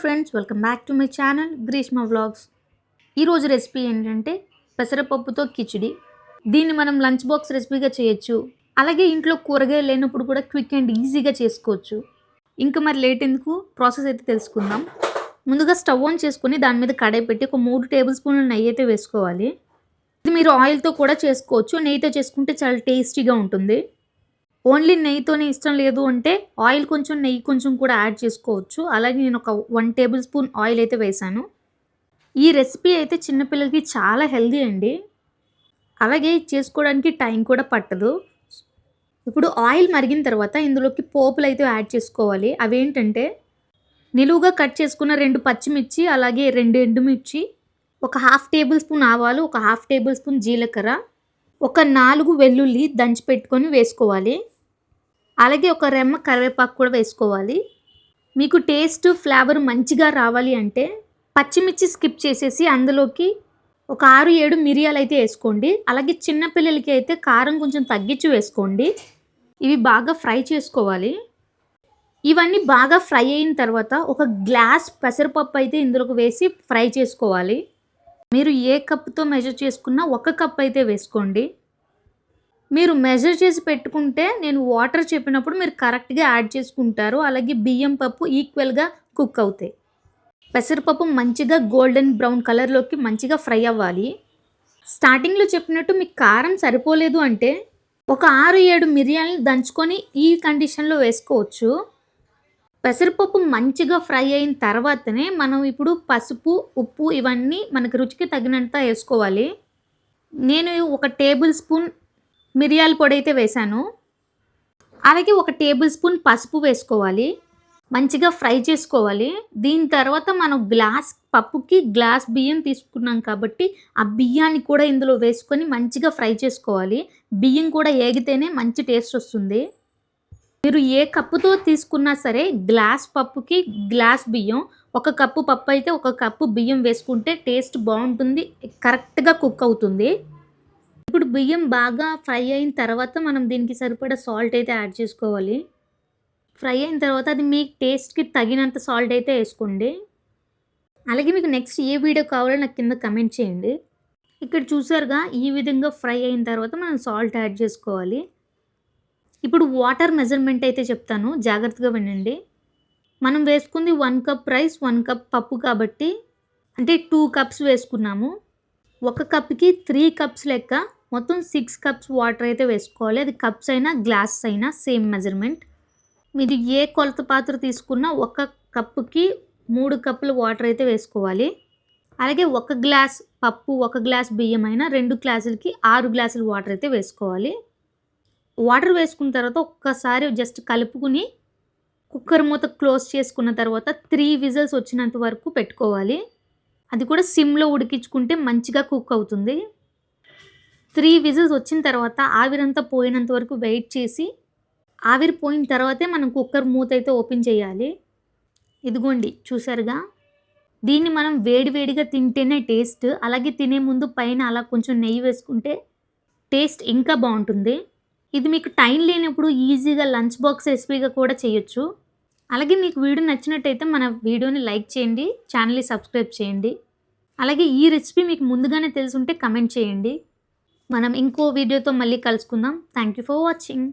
Friends welcome back to my channel Greeshma vlogs ఈరోజు recipe ఏంటంటే పెసరపప్పుతో కిచిడి. దీన్ని మనం లంచ్ బాక్స్ రెసిపీగా చేయొచ్చు. అలాగే ఇంట్లో కూరగాయలు లేనప్పుడు కూడా క్విక్ అండ్ ఈజీగా చేసుకోవచ్చు. ఇంకా మరి లేట్ ఎందుకు? ప్రాసెస్ అయితే తెలుసుకుందాం. ముందుగా స్టవ్ ఆన్ చేసుకొని దాని మీద కడాయి పెట్టి ఒక మూడు టేబుల్ స్పూన్లు నెయ్యి అయితే వేసుకోవాలి. ఇది మీరు ఆయిల్తో కూడా చేసుకోవచ్చు. నెయ్యితో చేసుకుంటే చాలా టేస్టీగా ఉంటుంది. ఓన్లీ నెయ్యితోనే ఇష్టం లేదు అంటే ఆయిల్ కొంచెం నెయ్యి కొంచెం కూడా యాడ్ చేసుకోవచ్చు. అలాగే నేను ఒక వన్ టేబుల్ స్పూన్ ఆయిల్ అయితే వేసాను. ఈ రెసిపీ అయితే చిన్నపిల్లలకి చాలా హెల్దీ అండి. అలాగే చేసుకోవడానికి టైం కూడా పట్టదు. ఇప్పుడు ఆయిల్ మరిగిన తర్వాత ఇందులోకి పోపులు అయితే యాడ్ చేసుకోవాలి. అవేంటంటే నిలువుగా కట్ చేసుకున్న రెండు పచ్చిమిర్చి అలాగే రెండు ఎండుమిర్చి ఒక హాఫ్ టేబుల్ స్పూన్ ఆవాలు ఒక హాఫ్ టేబుల్ స్పూన్ జీలకర్ర ఒక నాలుగు వెల్లుల్లి దంచి పెట్టుకొని వేసుకోవాలి. అలాగే ఒక రెమ్మ కరివేపాకు కూడా వేసుకోవాలి. మీకు టేస్ట్ ఫ్లేవర్ మంచిగా రావాలి అంటే పచ్చిమిర్చి స్కిప్ చేసేసి అందులోకి ఒక ఆరు ఏడు మిరియాలు అయితే వేసుకోండి. అలాగే చిన్నపిల్లలకి అయితే కారం కొంచెం తగ్గించి వేసుకోండి. ఇవి బాగా ఫ్రై చేసుకోవాలి. ఇవన్నీ బాగా ఫ్రై అయిన తర్వాత ఒక గ్లాస్ పెసరపప్పు అయితే ఇందులోకి వేసి ఫ్రై చేసుకోవాలి. మీరు ఏ కప్తో మెజర్ చేసుకున్నా ఒక కప్ అయితే వేసుకోండి. మీరు మెజర్ చేసి పెట్టుకుంటే నేను వాటర్ చెప్పినప్పుడు మీరు కరెక్ట్గా యాడ్ చేసుకుంటారు. అలాగే బియ్యం పప్పు ఈక్వల్గా కుక్ అవుతాయి. పెసరపప్పు మంచిగా గోల్డెన్ బ్రౌన్ కలర్లోకి మంచిగా ఫ్రై అవ్వాలి. స్టార్టింగ్లో చెప్పినట్టు మీకు కారం సరిపోలేదు అంటే ఒక ఆరు ఏడు మిరియాలని దంచుకొని ఈ కండిషన్లో వేసుకోవచ్చు. పెసరపప్పు మంచిగా ఫ్రై అయిన తర్వాతనే మనం ఇప్పుడు పసుపు ఉప్పు ఇవన్నీ మనకు రుచికి తగినంత వేసుకోవాలి. నేను ఒక టేబుల్ స్పూన్ మిరియాల పొడి అయితే వేసాను అలాగే ఒక టేబుల్ స్పూన్ పసుపు వేసుకోవాలి. మంచిగా ఫ్రై చేసుకోవాలి. దీని తర్వాత మనం గ్లాస్ పప్పుకి గ్లాస్ బియ్యం తీసుకున్నాం కాబట్టి ఆ బియ్యాన్ని కూడా ఇందులో వేసుకొని మంచిగా ఫ్రై చేసుకోవాలి. బియ్యం కూడా ఏగితేనే మంచి టేస్ట్ వస్తుంది. మీరు ఏ కప్పుతో తీసుకున్నా సరే గ్లాస్ పప్పుకి గ్లాస్ బియ్యం ఒక కప్పు పప్పు అయితే ఒక కప్పు బియ్యం వేసుకుంటే టేస్ట్ బాగుంటుంది కరెక్ట్గా కుక్ అవుతుంది. ఇప్పుడు బియ్యం బాగా ఫ్రై అయిన తర్వాత మనం దీనికి సరిపడా సాల్ట్ అయితే యాడ్ చేసుకోవాలి. ఫ్రై అయిన తర్వాత అది మీ టేస్ట్కి తగినంత సాల్ట్ అయితే వేసుకోండి. అలాగే మీకు నెక్స్ట్ ఏ వీడియో కావాలో నాకు కింద కమెంట్ చేయండి. ఇక్కడ చూసారుగా ఈ విధంగా ఫ్రై అయిన తర్వాత మనం సాల్ట్ యాడ్ చేసుకోవాలి. ఇప్పుడు వాటర్ మెజర్మెంట్ అయితే చెప్తాను జాగ్రత్తగా వినండి. మనం వేసుకుంది one cup rice one cup పప్పు కాబట్టి అంటే టూ కప్స్ వేసుకున్నాము. ఒక కప్కి త్రీ కప్స్ లెక్క మొత్తం సిక్స్ కప్స్ వాటర్ అయితే వేసుకోవాలి. అది కప్స్ అయినా గ్లాస్ అయినా సేమ్ మెజర్మెంట్ మీరు ఏ కొలత పాత్ర తీసుకున్నా ఒక కప్పుకి మూడు కప్పుల వాటర్ అయితే వేసుకోవాలి. అలాగే ఒక గ్లాస్ పప్పు ఒక గ్లాస్ బియ్యం అయినా రెండు గ్లాసులకి ఆరు గ్లాసుల వాటర్ అయితే వేసుకోవాలి. వాటర్ వేసుకున్న తర్వాత ఒక్కసారి జస్ట్ కలుపుకుని కుక్కర్ మూత క్లోజ్ చేసుకున్న తర్వాత త్రీ విజిల్స్ వచ్చినంత వరకు పెట్టుకోవాలి. అది కూడా సిమ్లో ఉడికించుకుంటే మంచిగా కుక్ అవుతుంది. త్రీ విజిల్స్ వచ్చిన తర్వాత ఆవిరంతా పోయినంత వరకు వెయిట్ చేసి ఆవిరి పోయిన తర్వాతే మనం కుక్కర్ మూత అయితే ఓపెన్ చేయాలి. ఇదిగోండి చూసారుగా దీన్ని మనం వేడివేడిగా తింటేనే టేస్ట్ అలాగే తినే ముందు పైన అలా కొంచెం నెయ్యి వేసుకుంటే టేస్ట్ ఇంకా బాగుంటుంది. ఇది మీకు టైం లేనప్పుడు ఈజీగా లంచ్ బాక్స్ రెసిపీగా కూడా చేయొచ్చు. అలాగే మీకు వీడియో నచ్చినట్టయితే మన వీడియోని లైక్ చేయండి ఛానల్ని సబ్స్క్రైబ్ చేయండి. అలాగే ఈ రెసిపీ మీకు ముందుగానే తెలుసుంటే కమెంట్ చేయండి. మనం ఇంకో వీడియోతో మళ్ళీ కలుసుకుందాం. Thank you for watching